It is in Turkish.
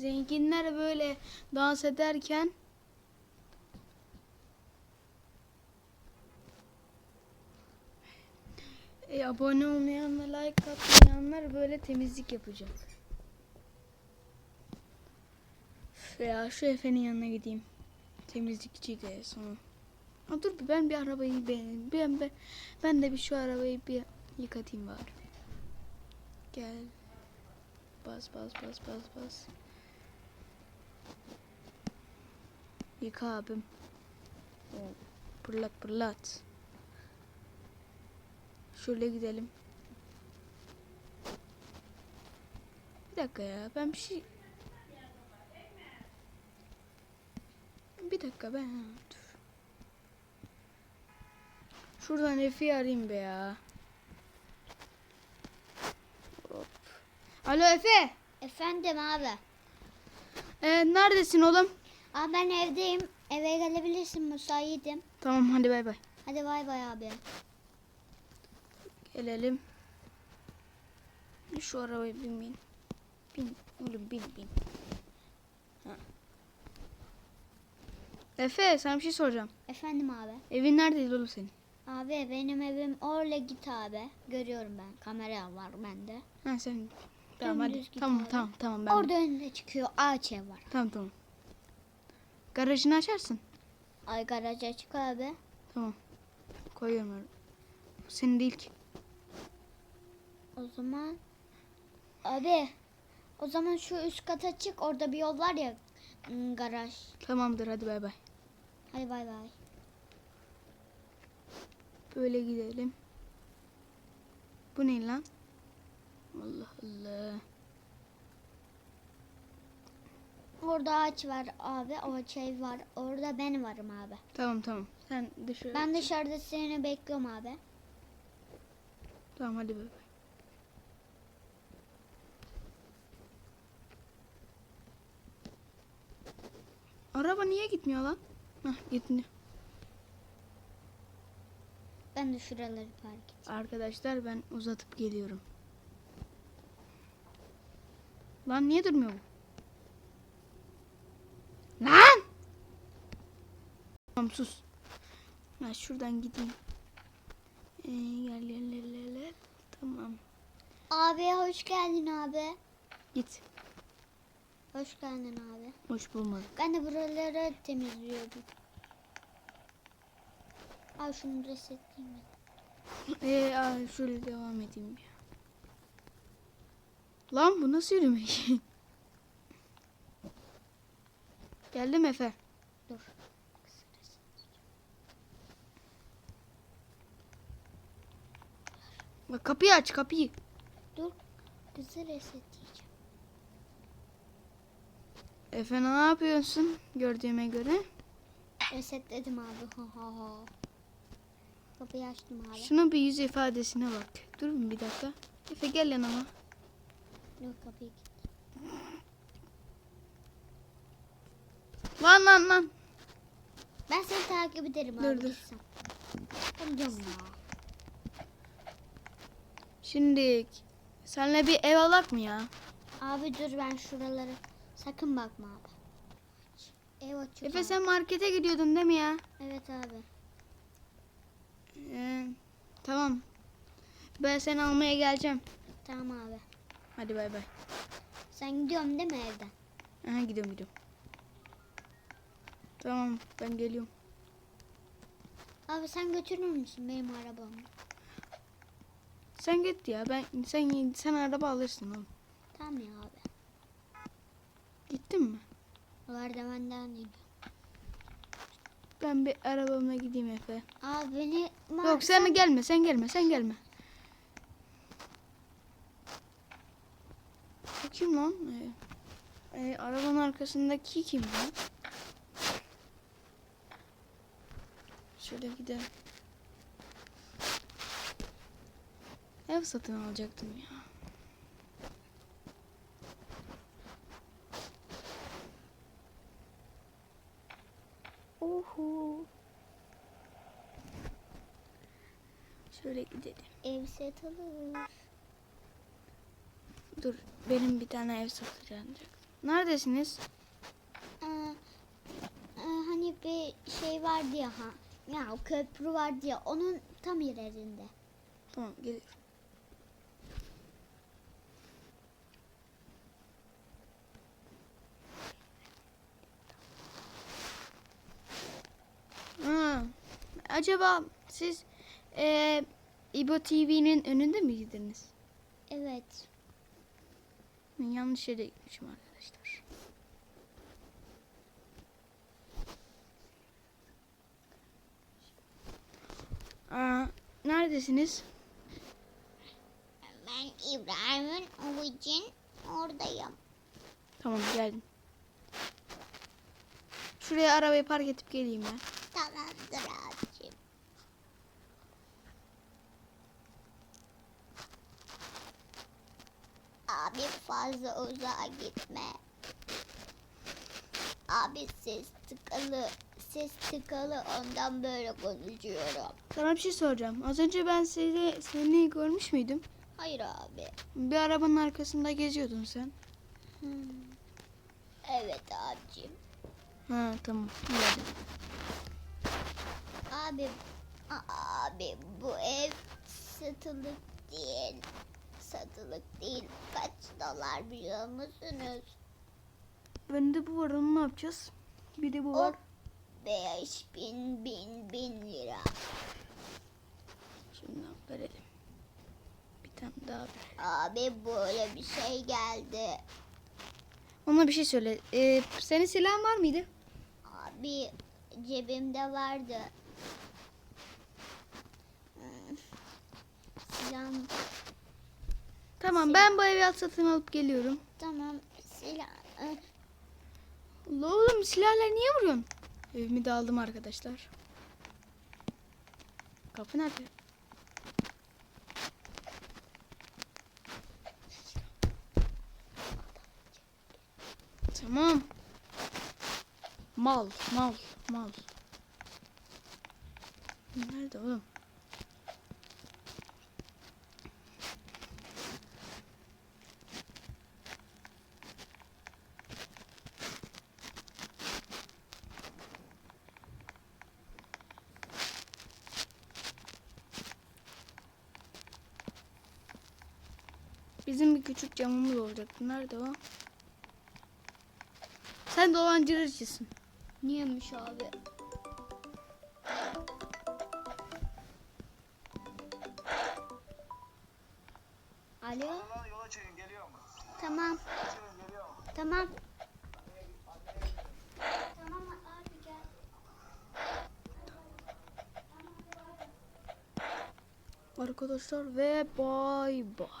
zenginler böyle dans ederken e, abone olmayanlar, like atmayanlar böyle temizlik yapacak. Üf Ya şu Efe'nin yanına gideyim. Temizlikçi de sonra. Ha, dur ben bir arabayı beğeneyim. Ben, ben, ben de bir şu arabayı bir yıkatayım bari. Gel. Bas bas bas bas bas. Yıka abim. Pırlat pırlat. Şöyle gidelim. Bir dakika ya ben bir şey... Bir dakika ben... Dur. Şuradan Efe'yi arayayım be ya. Hop. Alo Efe. Efendim abi. Ee, neredesin oğlum? Abi ben evdeyim. Eve gelebilirsin müsaitim. Tamam hadi bay bay. Hadi bay bay abi. Gelelim. Şu arabaya binmeyin. Bin oğlum bin bin. Ha. Efe sana bir şey soracağım. Efendim abi. Evin neredeydi oğlum senin? Abi benim evim oraya git abi. Görüyorum ben. Kamera var bende. Ha sen. Tamam hadi. Dümdüz git Tamam abi. tamam tamam ben. Orada önünde çıkıyor ağaç ev var. Tamam tamam. Garajını açarsın. Ay garaj açık abi. Tamam. Koyuyorum öyle. Bu senin değil ki. O zaman abi o zaman şu üst kata çık. Orada bir yol var ya ım, garaj. Tamamdır hadi bay bay. Hadi bay bay. Böyle gidelim. Bu ne lan? Allah Allah. Orada ağaç var abi. Ağaç ev var. Orada ben varım abi. Tamam tamam. Sen dışarı. Ben dışarıda seni bekliyorum abi. Tamam hadi bay. Araba niye gitmiyor lan? Hah gitti. Ben de şuraları park edeyim. Arkadaşlar ben uzatıp geliyorum. Lan niye durmuyor bu? Lan! Tamam sus. Ben şuradan gideyim. Ee, gel gel gel gel. Tamam. Abi hoş geldin abi. Git. Hoş geldin abi. Hoş bulmadık. Ben de buraları temizliyordum. Al şunu resetleyeyim ben. Ee, aa, şöyle devam edeyim ya. Lan bu nasıl yürümek? Geldim Efe. Dur. Bak kapıyı aç kapıyı. Dur. Kızı resetleyeceğim. Efe ne yapıyorsun gördüğüme göre? Resetledim abi. Ha ha ha. Kapıyı açtım abi. Şunun bir yüz ifadesine bak. Dur bir dakika. Efe gel yanıma. Dur kapıyı. Lan lan lan. Ben seni takip ederim Dur, abi. dur. Ben gidiyorum ya. Şimdi senle bir ev alak mı ya? Abi dur ben şuraları. Sakın bakma abi. Ev açıyor. Efe abi. sen markete gidiyordun değil mi ya? Evet abi. Ee, tamam. Ben seni almaya geleceğim. Tamam abi. Hadi bay bay. Sen gidiyorsun değil mi evden? Aha gidiyorum gidiyorum. Tamam ben geliyorum. Abi sen götürür müsün benim arabamı? Sen git ya. Ben sen sen araba alırsın oğlum. Tamam ya abi. Gittin mi? Var da benden değil. Ben bir arabamla gideyim Efe. Abi beni... Yok sen gelme sen gelme sen gelme. Bu kim lan? Ee, e, arabanın arkasındaki kim lan? Şöyle gidelim. Ev satın alacaktım ya. Oho. Şöyle gidelim. Ev satılır. Dur benim bir tane ev satacağım. Neredesiniz? Ee, e, hani bir şey vardı ya ha. Ya o köprü vardı ya onun tam ilerinde. Tamam geliyorum. Ha, acaba siz eee İbo TV'nin önünde mi girdiniz? Evet. Yanlış yere gitmişim arkadaşlar. Aa, neredesiniz? Ben İbrahim'in avucun oradayım. Tamam geldim. Şuraya arabayı park edip geleyim ben. Tamamdır abicim. Abi fazla uzağa gitme. Abi ses tıkalı. Ses tıkalı ondan böyle konuşuyorum. Sana bir şey soracağım. Az önce ben seni, seni görmüş müydüm? Hayır abi. Bir arabanın arkasında geziyordun sen. Hmm. Evet abicim. Ha tamam. Geldim. Abi abi bu ev satılık değil. Satılık değil. Kaç dolar biliyor musunuz? Bende bu var onu ne yapacağız? Bir de bu var. beş bin bin bin lira. Şundan verelim. Bir tane daha ver. Abi böyle bir şey geldi. Ona bir şey söyle. Ee, senin silahın var mıydı? Abi cebimde vardı. Hmm. Silahım Tamam Silah. ben bu evi satın alıp geliyorum. tamam silah. Allah oğlum silahla niye vuruyorsun? Evimi de aldım arkadaşlar. Kapı nerede? Tamam. Mal, mal, mal. Nerede oğlum? Bizim bir küçük camımız olacaktı. Nerede o? Sen dolandırıcısın. Niyemiş abi? Alo. Tamam yola geliyorum. Tamam. Çıkın geliyorum. Tamam. Tamam abi gel. Arkadaşlar ve bay bay.